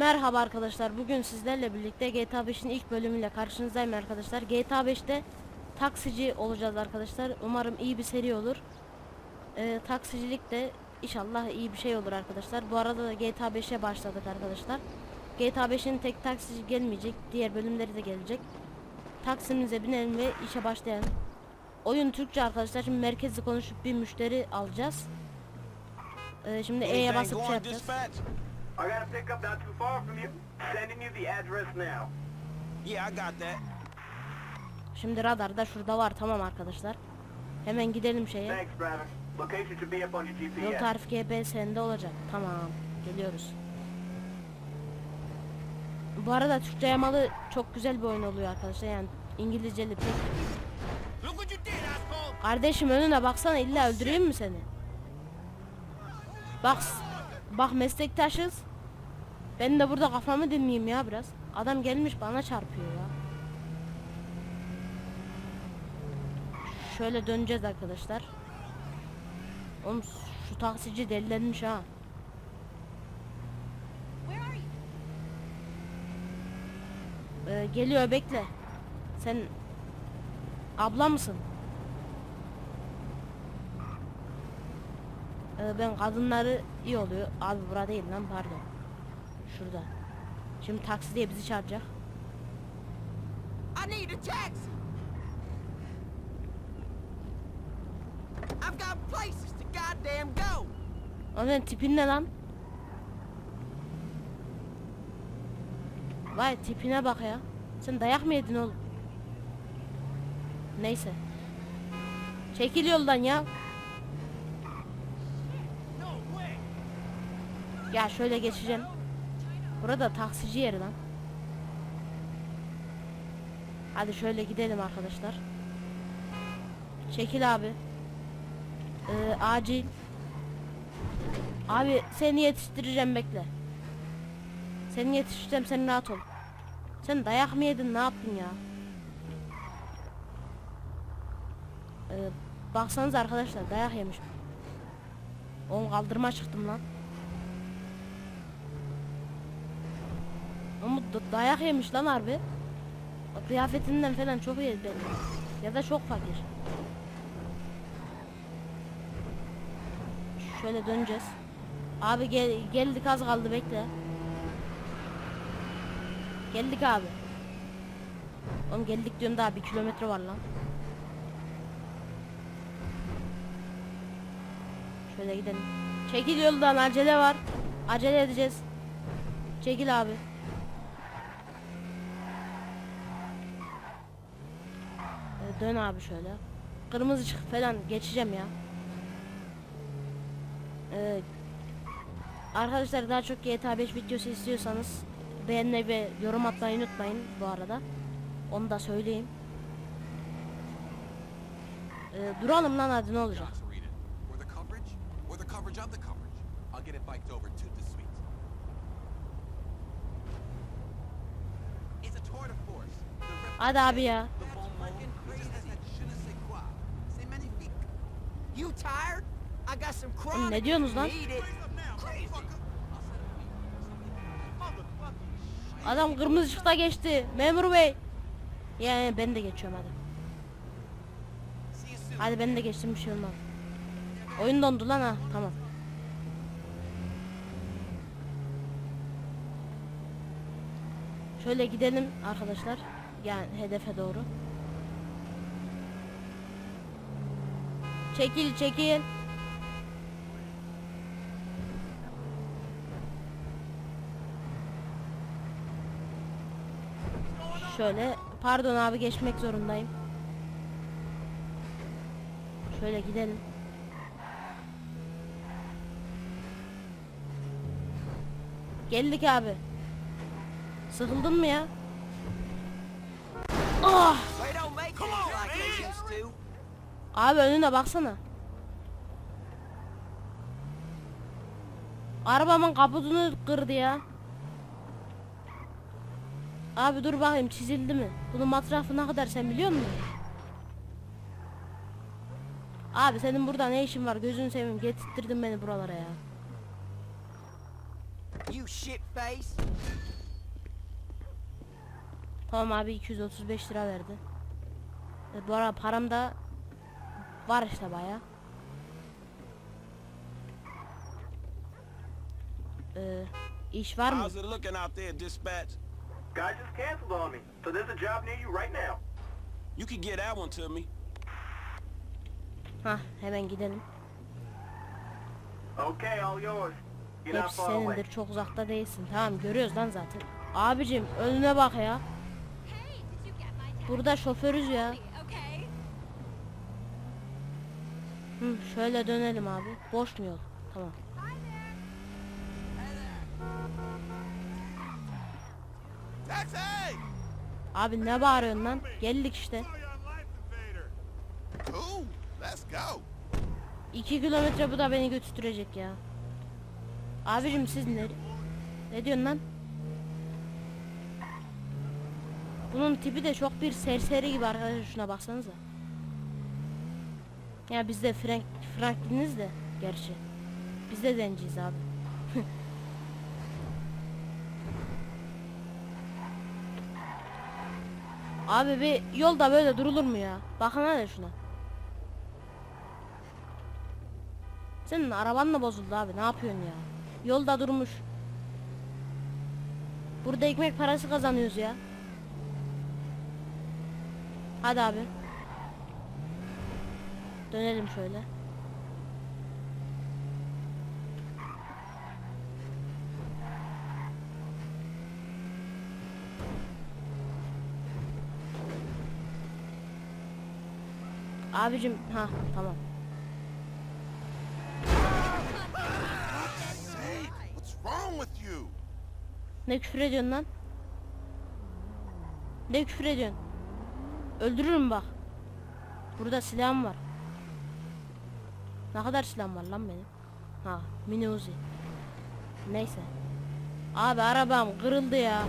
Merhaba arkadaşlar. Bugün sizlerle birlikte GTA 5'in ilk bölümüyle karşınızdayım arkadaşlar. GTA 5'te taksici olacağız arkadaşlar. Umarım iyi bir seri olur. Ee, taksicilik de inşallah iyi bir şey olur arkadaşlar. Bu arada da GTA 5'e başladık arkadaşlar. GTA 5'in tek taksici gelmeyecek. Diğer bölümleri de gelecek. Taksimize binelim ve işe başlayalım. Oyun Türkçe arkadaşlar. Şimdi merkezli konuşup bir müşteri alacağız. Ee, şimdi E'ye basıp şey yapacağız. I got a pickup not too far from you. Sending you the address now. Yeah, I got that. Şimdi radarda şurada var tamam arkadaşlar. Hemen gidelim şeye. Thanks, driver. Location should be up on your Yol GPS. tarif GPS'inde olacak. Tamam. Geliyoruz. Bu arada Türkçe yamalı çok güzel bir oyun oluyor arkadaşlar. Yani İngilizceli pek. Kardeşim önüne baksana illa öldüreyim mi seni? Bak bak meslektaşız. Ben de burada kafamı dinleyeyim ya biraz. Adam gelmiş bana çarpıyor ya. Şöyle döneceğiz arkadaşlar. Oğlum şu taksici delilenmiş ha. Ee, geliyor bekle. Sen abla mısın? Ee, ben kadınları iyi oluyor. Abi burada değil lan pardon. Şurada. Şimdi taksi diye bizi çağıracak. I need a taxi. I've got places to goddamn go. Onun tipin ne lan? Vay tipine bak ya. Sen dayak mı yedin oğlum? Neyse. Çekil yoldan ya. Ya şöyle geçeceğim. Burada taksici yeri lan. Hadi şöyle gidelim arkadaşlar. Çekil abi. Ee, acil. Abi seni yetiştireceğim bekle. Seni yetiştireceğim sen rahat ol. Sen dayak mı yedin ne yaptın ya? Ee, baksanız arkadaşlar dayak yemiş. Oğlum kaldırma çıktım lan. Da- dayak yemiş lan harbi. Kıyafetinden falan çok iyi belli. Ya da çok fakir. Şöyle döneceğiz. Abi gel geldik az kaldı bekle. Geldik abi. Oğlum geldik diyorum daha bir kilometre var lan. Şöyle gidelim. Çekil yoldan acele var. Acele edeceğiz. Çekil abi. Ee, Dön abi şöyle. Kırmızı ışık falan geçeceğim ya. Ee, arkadaşlar daha çok GTA 5 videosu istiyorsanız beğenmeyi ve yorum atmayı unutmayın bu arada. Onu da söyleyeyim. Ee, duralım lan hadi ne olacak. John's Arena. Or You tired? I got some chronic. ne diyorsunuz lan? Adam kırmızı ışıkta geçti. Memur bey. Yani ben de geçiyorum hadi. Hadi ben de geçtim bir şey olmaz. Oyun dondu lan ha. Tamam. Şöyle gidelim arkadaşlar. Yani hedefe doğru. Çekil çekil. Şöyle pardon abi geçmek zorundayım. Şöyle gidelim. Geldik abi. Sıkıldın mı ya? Ah! Abi önüne baksana. Arabamın kaputunu kırdı ya. Abi dur bakayım çizildi mi? Bunun masrafı ne kadar sen biliyor musun? Abi senin burada ne işin var gözünü seveyim getirttirdin beni buralara ya. You shit face. Tamam abi 235 lira verdi. E, bu arada param da var işte baya. Ee, iş var mı? How's it looking out there, dispatch? Guy just canceled on me, so there's a job near you right now. You could get that one to me. Hah hemen gidelim. Okay, all yours. You're not Hepsi far away. senindir çok uzakta değilsin. Tamam görüyoruz lan zaten. Abicim önüne bak ya. Hey, did you get my text? Burada şoförüz ya. Okay. Hı, şöyle dönelim abi. Boş mu yol? Tamam. Abi ne bağırıyorsun lan? Geldik işte. Cool. Let's go. 2 kilometre bu da beni götürecek ya. Abicim siz ne? Ne diyorsun lan? Bunun tipi de çok bir serseri gibi arkadaşlar şuna baksanıza. Ya biz de Frank Frankliniz de gerçi. Biz de zenciyiz abi. abi bir yolda böyle durulur mu ya? Bakın hadi şuna. Senin araban mı bozuldu abi? Ne yapıyorsun ya? Yolda durmuş. Burada ekmek parası kazanıyoruz ya. Hadi abi. Dönelim şöyle. Abicim ha tamam. Ne küfür ediyorsun lan? Ne küfür ediyorsun? Öldürürüm bak. Burada silahım var. Ne kadar silahım var lan benim? Ha, mini uzi. Neyse. Abi arabam kırıldı ya.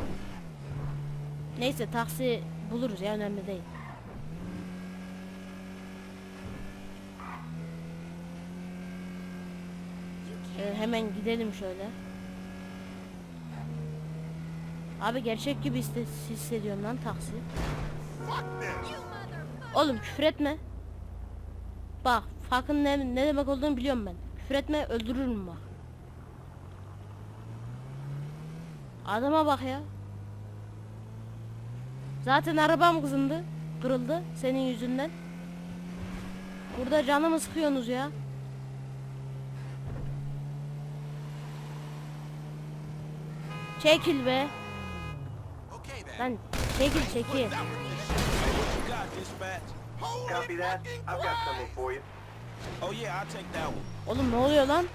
Neyse taksi buluruz ya önemli değil. Ee, hemen gidelim şöyle. Abi gerçek gibi hisse- hissediyorum lan taksi. Oğlum küfür etme. Bak farkın ne, ne demek olduğunu biliyorum ben. Küfür etme öldürürüm bak. Adama bak ya. Zaten arabam kızındı. Kırıldı senin yüzünden. Burada canımı sıkıyorsunuz ya. Çekil be. Lan çekil çekil. Copy that. I've got something for you. Oh yeah, I'll take that one. Oğlum ne oluyor lan?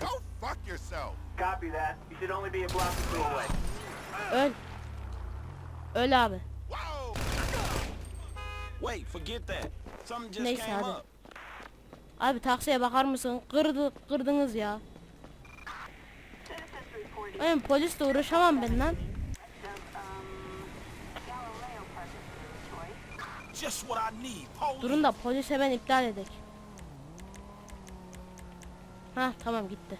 Go fuck yourself. Copy that. You should only be a block or two away. Öl. Öl abi. Wait, forget that. Something just Neyse, came hadi. up. Abi taksiye bakar mısın? Kırdı, kırdınız ya. Oğlum polisle uğraşamam ben lan. Just what I need. Police. Durun da polis hemen iptal edek. Ha tamam gitti.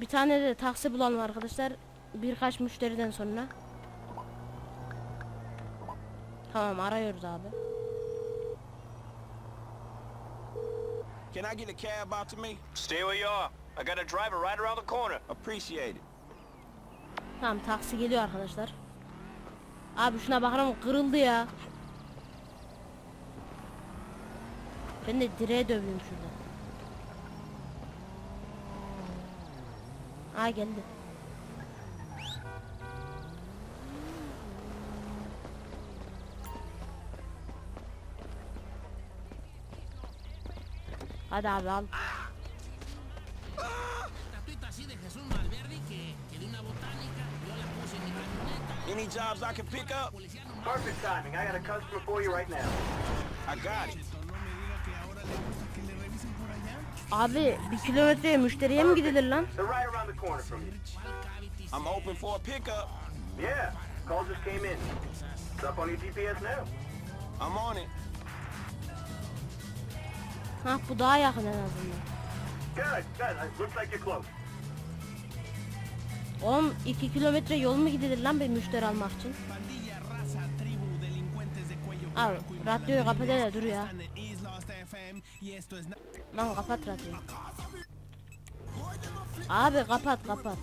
Bir tane de taksi bulalım arkadaşlar. Birkaç müşteriden sonra. Tamam arıyoruz abi. Can I get a cab out to me? Stay where you are. I got a driver right around the corner. Appreciate it. Tamam taksi geliyor arkadaşlar. Abi şuna bakalım kırıldı ya. Ben de direğe döveyim şurada. Aa geldi. Hadi abi al. Any jobs I can pick up? Perfect timing. I got a customer for you right now. I got it. Abi bir kilometreye müşteriye mi gidilir lan? They're right around the corner from you. I'm open for a pickup. Yeah. Call just came in. It's up on your GPS now. I'm on it. Hah bu daha yakın en azından. Good. Good. It looks like you're close. 12 kilometre yol mu gidilir lan bir müşteri almak için? Y radyoyu kapat hele dur ya. Lan kapat radyoyu. Abi kapat kapat.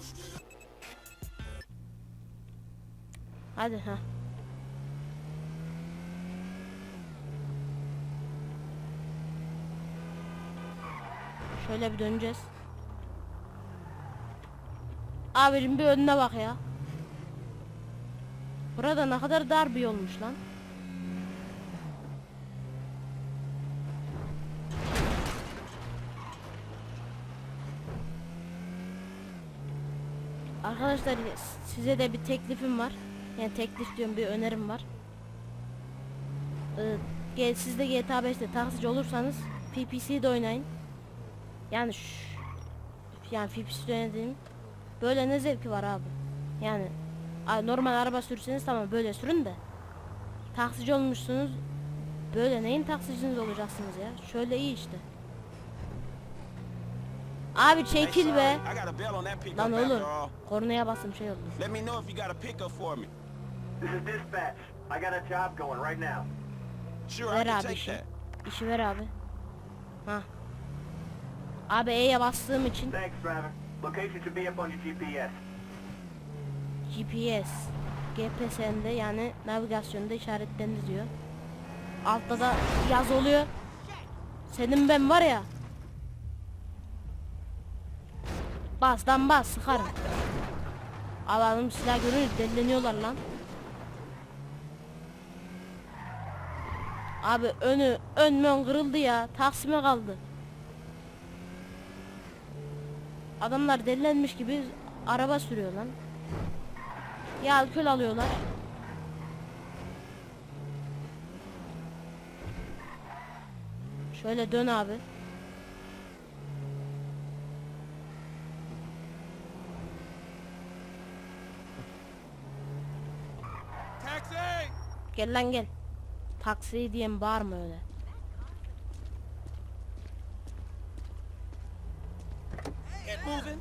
Hadi ha. Şöyle bir döneceğiz. Abicim bir önüne bak ya. Burada ne kadar dar bir yolmuş lan. Arkadaşlar size de bir teklifim var. Yani teklif diyorum bir önerim var. Ee, siz de GTA 5'te taksici olursanız PPC'de oynayın. Yani şş, yani PPC'de oynadığım böyle ne zevki var abi. Yani normal araba sürseniz tamam böyle sürün de. Taksici olmuşsunuz. Böyle neyin taksiciniz olacaksınız ya? Şöyle iyi işte. Abi çekil be. Lan all. kornaya bastım şey oldu. Let me know if you got a pickup for me. This is dispatch. I got a job going right now. Sure, Ver abi işi. that. İşi ver abi. Ha. Abi E'ye bastığım için Thanks, driver. Location should be up on your GPS. GPS GPS'inde yani navigasyonda işaretlendi diyor. Altta da yaz oluyor. Senin ben var ya. Bas lan bas sıkarım. Alalım silah görünce delileniyorlar lan. Abi önü ön mön kırıldı ya. Taksime kaldı. Adamlar delilenmiş gibi araba sürüyor lan. Ya alkol alıyorlar. Şöyle dön abi. Taxi! Gel lan gel. Taksi diyen bağırma öyle. Get moving.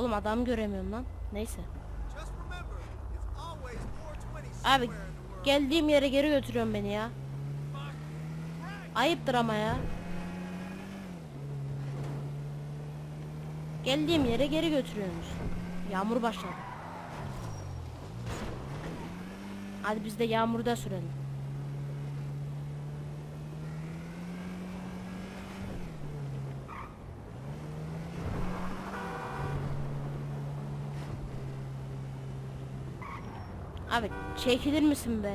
Oğlum adam göremiyorum lan. Neyse. Just remember, it's always 420 Abi geldiğim yere geri götürüyorsun beni ya. Ayıptır ama ya. Geldiğim yere geri götürüyorsunuz. Yağmur başladı. Hadi biz de yağmurda sürelim. Abi çekilir misin be?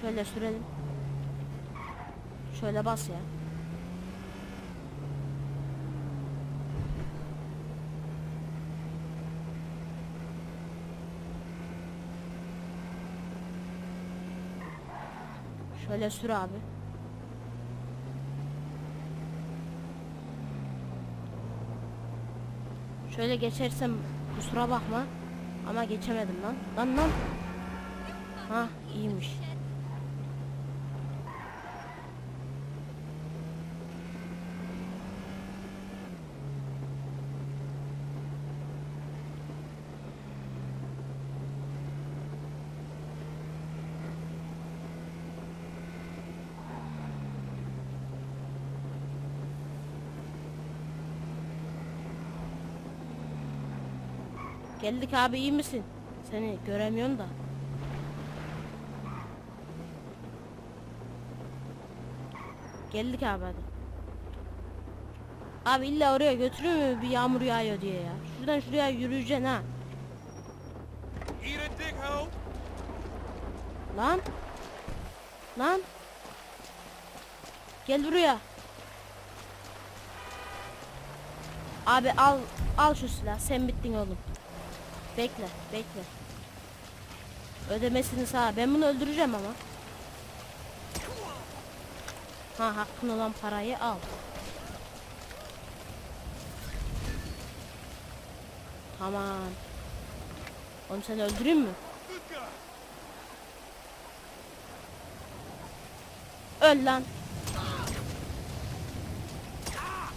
Şöyle sürelim. Şöyle bas ya. Şöyle sür abi. Şöyle geçersem kusura bakma. Ama geçemedim lan. Lan lan. Ha iyiymiş. Geldik abi iyi misin? Seni göremiyorum da. Geldik abi hadi. Abi illa oraya götürüyor mu bir yağmur yağıyor diye ya. Şuradan şuraya yürüyeceksin ha. Lan. Lan. Gel buraya. Abi al al şu silah. Sen bittin oğlum. Bekle, bekle. Ödemesini sağ. Ben bunu öldüreceğim ama. Ha hakkın olan parayı al. Tamam. Oğlum seni öldüreyim mi? Öl lan.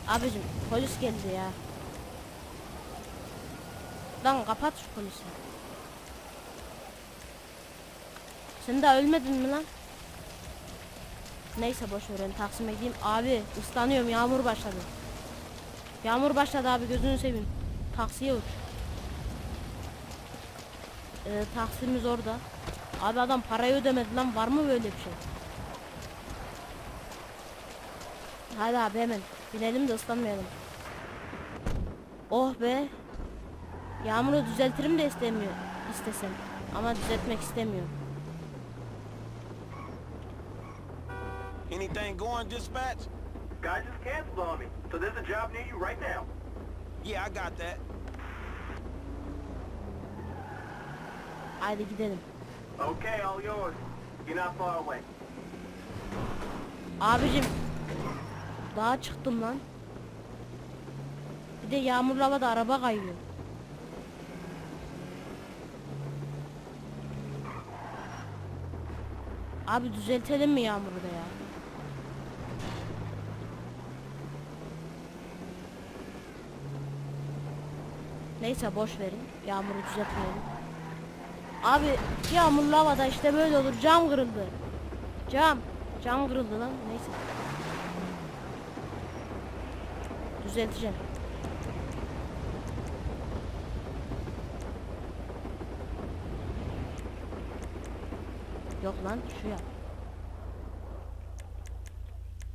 Abicim polis geldi ya. Lan kapat şu polisi. Sen daha ölmedin mi lan? Neyse boş ver ben Taksim'e gideyim. Abi ıslanıyorum yağmur başladı. Yağmur başladı abi gözünü seveyim. Taksiye uç. Ee, taksimiz orada. Abi adam parayı ödemedi lan var mı böyle bir şey? Hadi abi hemen binelim de ıslanmayalım. Oh be. Yağmuru düzeltirim de istemiyor. istesem. Ama düzeltmek istemiyorum. Anything going, dispatch? Guy just canceled on me, so there's a job near you right now. Yeah, I got that. Haydi gidelim. Okay, all yours. You're not far away. Abicim. Dağa çıktım lan. Bir de yağmurlu havada araba kayıyor. Abi düzeltelim mi yağmuru da ya? Neyse boş verin. Yağmuru düzeltmeyelim. Abi yağmurlu havada işte böyle olur. Cam kırıldı. Cam. Cam kırıldı lan. Neyse. Düzelteceğim. Yok lan şu yap.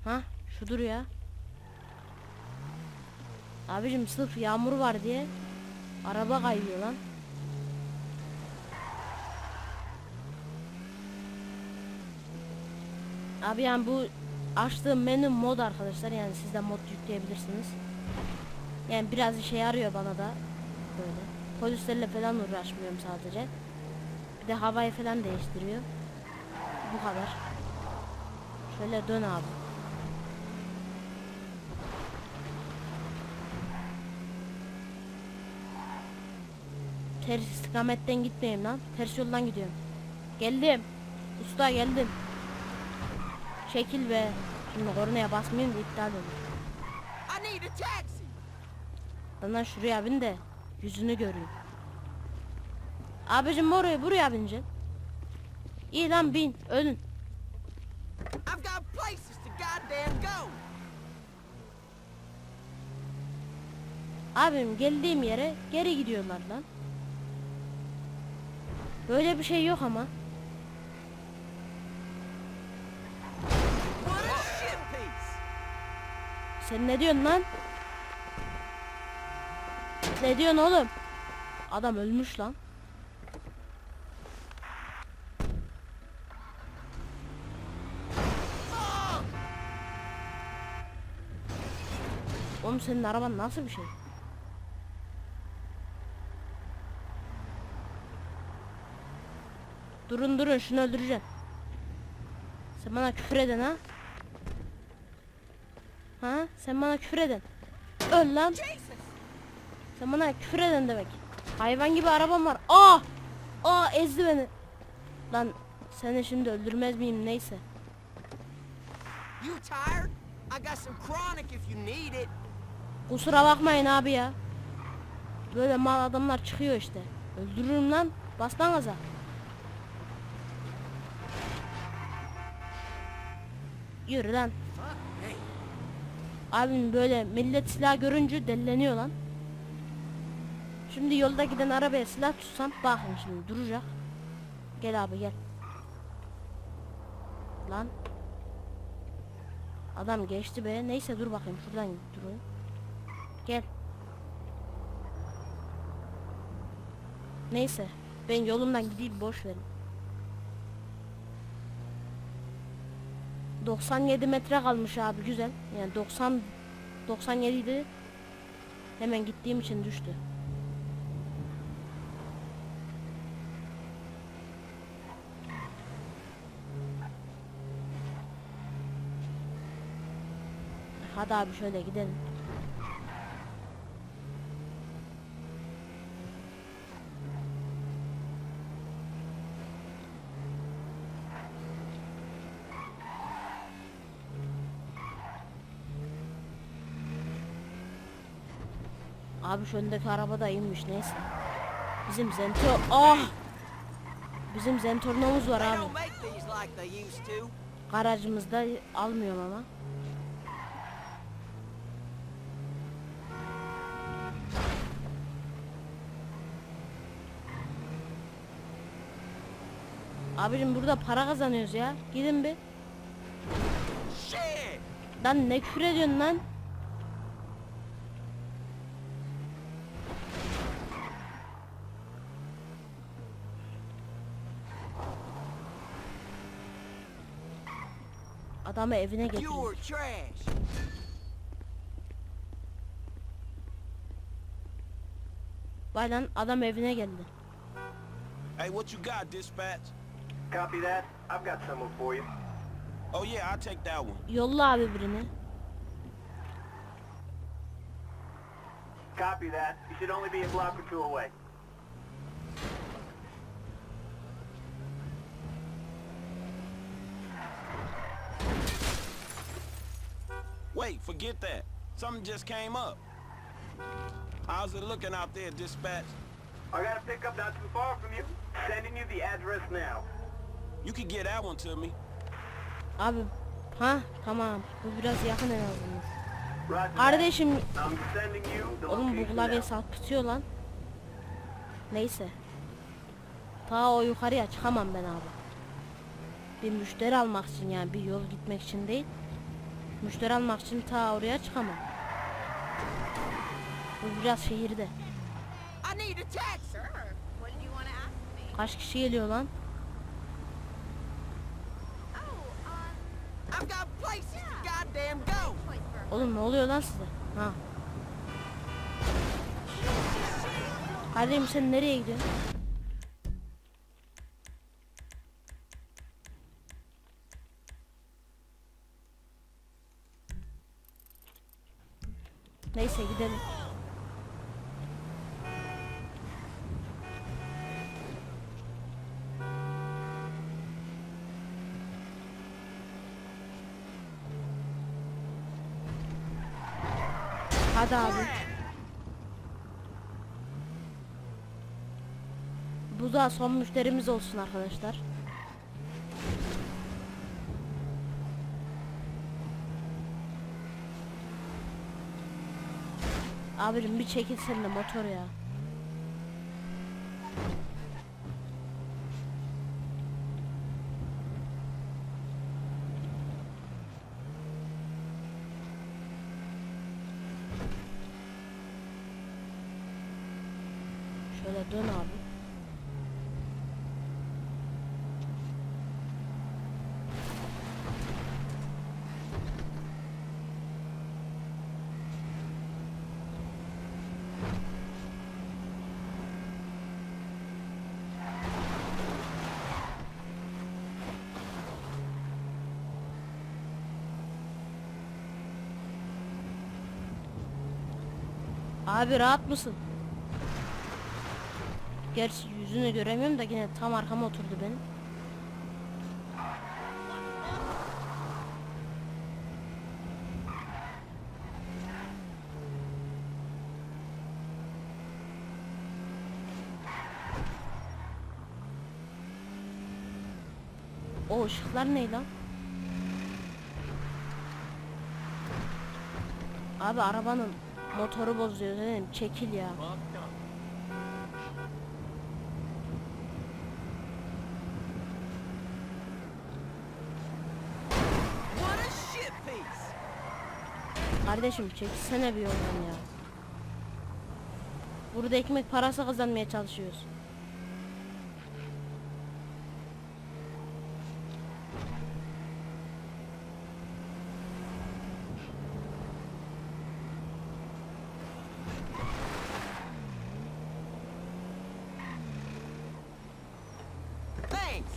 Ha şudur ya. Abicim sırf yağmur var diye araba kayıyor lan. Abi yani bu açtığım menü mod arkadaşlar yani siz de mod yükleyebilirsiniz. Yani biraz işe yarıyor bana da böyle. Polislerle falan uğraşmıyorum sadece. Bir de havayı falan değiştiriyor. Bu kadar. Şöyle dön abi. Ters istikametten gitmeyeyim lan. Ters yoldan gidiyorum. Geldim. Usta geldim. Çekil be. Şimdi kornaya basmayayım da iptal olur. Lan şuraya bin de yüzünü göreyim. Abicim oraya buraya bineceksin. İyi lan bin ölün. Abim geldiğim yere geri gidiyorlar lan. Böyle bir şey yok ama. Sen ne diyorsun lan? Ne diyorsun oğlum? Adam ölmüş lan. Oğlum senin araban nasıl bir şey? Durun durun şunu öldüreceğim. Sen bana küfür eden ha? Ha? Sen bana küfür eden. Öl lan. Sen bana küfür eden demek. Hayvan gibi arabam var. Aa! Aa ezdi beni. Lan seni şimdi öldürmez miyim neyse. You tired? I got some chronic if you need it. Kusura bakmayın abi ya. Böyle mal adamlar çıkıyor işte. Öldürürüm lan. Bas. Yürü lan. Abim böyle millet silah görünce delleniyor lan. Şimdi yolda giden arabaya silah tutsam bakın şimdi duracak. Gel abi gel. Lan. Adam geçti be. Neyse dur bakayım şuradan durayım. Gel. Neyse. Ben yolumdan gideyim boş verin. 97 metre kalmış abi güzel. Yani 90 97 idi. Hemen gittiğim için düştü. Hadi abi şöyle gidelim. Abi şu öndeki araba da iyiymiş neyse. Bizim Zentor... Ah! Bizim Zentorno'muz var abi. Garajımızda almıyorum ama. Abicim burada para kazanıyoruz ya. Gidin bir. Lan ne küfür ediyorsun lan? Adamı evine trash. Vay lan adam evine geldi. Hey, what you got, dispatch? Copy that. I've got someone for you. Oh yeah, I'll take that one. Yolla abi birini. Copy that. You should only be a block or two away. Wait, forget that. Something just came up. How's it looking out there, dispatch? I got a pickup not too far from you. Sending you the address now. You could get that one to me. Abi ha tamam bu biraz yakın en azından. Kardeşim oğlum bu klavye now. sarkıtıyor lan. Neyse. Ta o yukarıya çıkamam ben abi. Bir müşteri almak için yani bir yol gitmek için değil. Müşteri almak için ta oraya çıkamam. Bu biraz şehirde. Kaç kişi geliyor lan? Oh, for Oğlum ne oluyor lan size? Ha. Kardeşim sen nereye gidiyorsun? Neyse gidelim. Hadi abi. Bu da son müşterimiz olsun arkadaşlar. Abicim bir çekil sen de motor ya. Şöyle dön abi. Abi rahat mısın? Gerçi yüzünü göremiyorum da yine tam arkama oturdu benim. O ışıklar ne lan? Abi arabanın motoru bozuyor dedim çekil ya. Kardeşim çekilsene bir yoldan ya. Burada ekmek parası kazanmaya çalışıyoruz.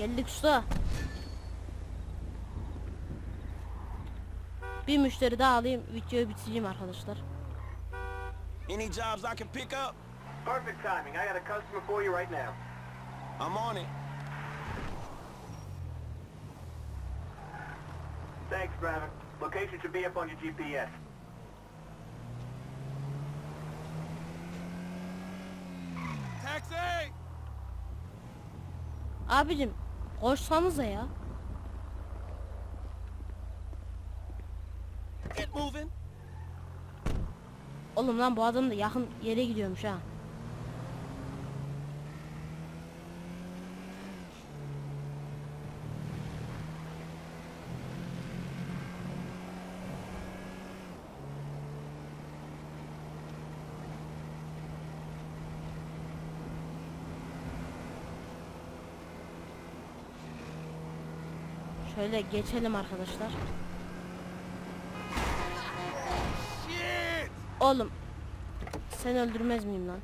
Geldik usta. Bir müşteri daha alayım. Videoyu bitireyim arkadaşlar. Any jobs I can pick up? Perfect timing. I got a customer for you right now. I'm on it. Thanks, Brandon. Location should be up on your GPS. Taxi! Abicim koşsanıza ya. Get moving. Oğlum lan bu adam da yakın yere gidiyormuş ha. Şöyle geçelim arkadaşlar. Oğlum sen öldürmez miyim lan?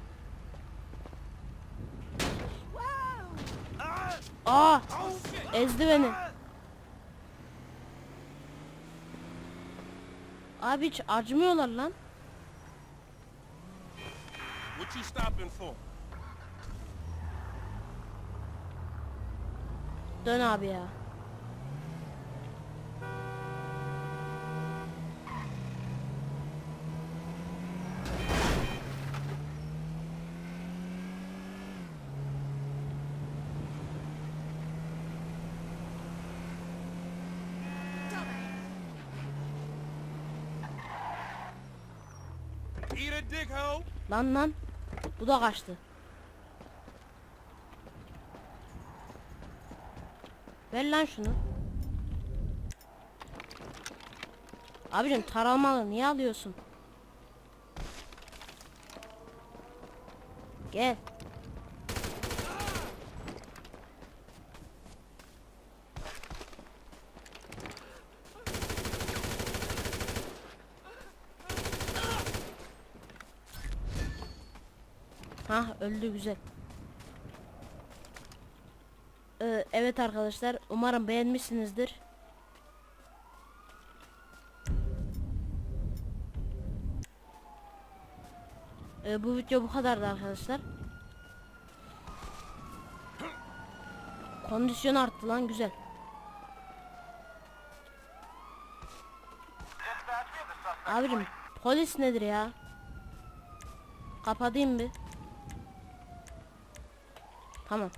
Aa! Ezdi beni. Abi hiç acımıyorlar lan. What you stopping for? Dön abi ya. Lan lan. Bu da kaçtı. Ver lan şunu. Abicim taramalı niye alıyorsun? Gel. Ha öldü güzel. Ee, evet arkadaşlar umarım beğenmişsinizdir. Ee, bu video bu kadardı arkadaşlar. Kondisyon arttı lan güzel. Abicim polis nedir ya? Kapatayım bir. Tamam.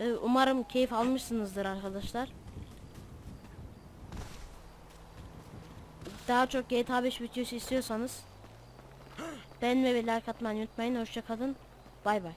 Ee, umarım keyif almışsınızdır arkadaşlar. Daha çok GTA 5 videosu istiyorsanız beğenme ve like atmayı unutmayın. Hoşçakalın. Bay bay.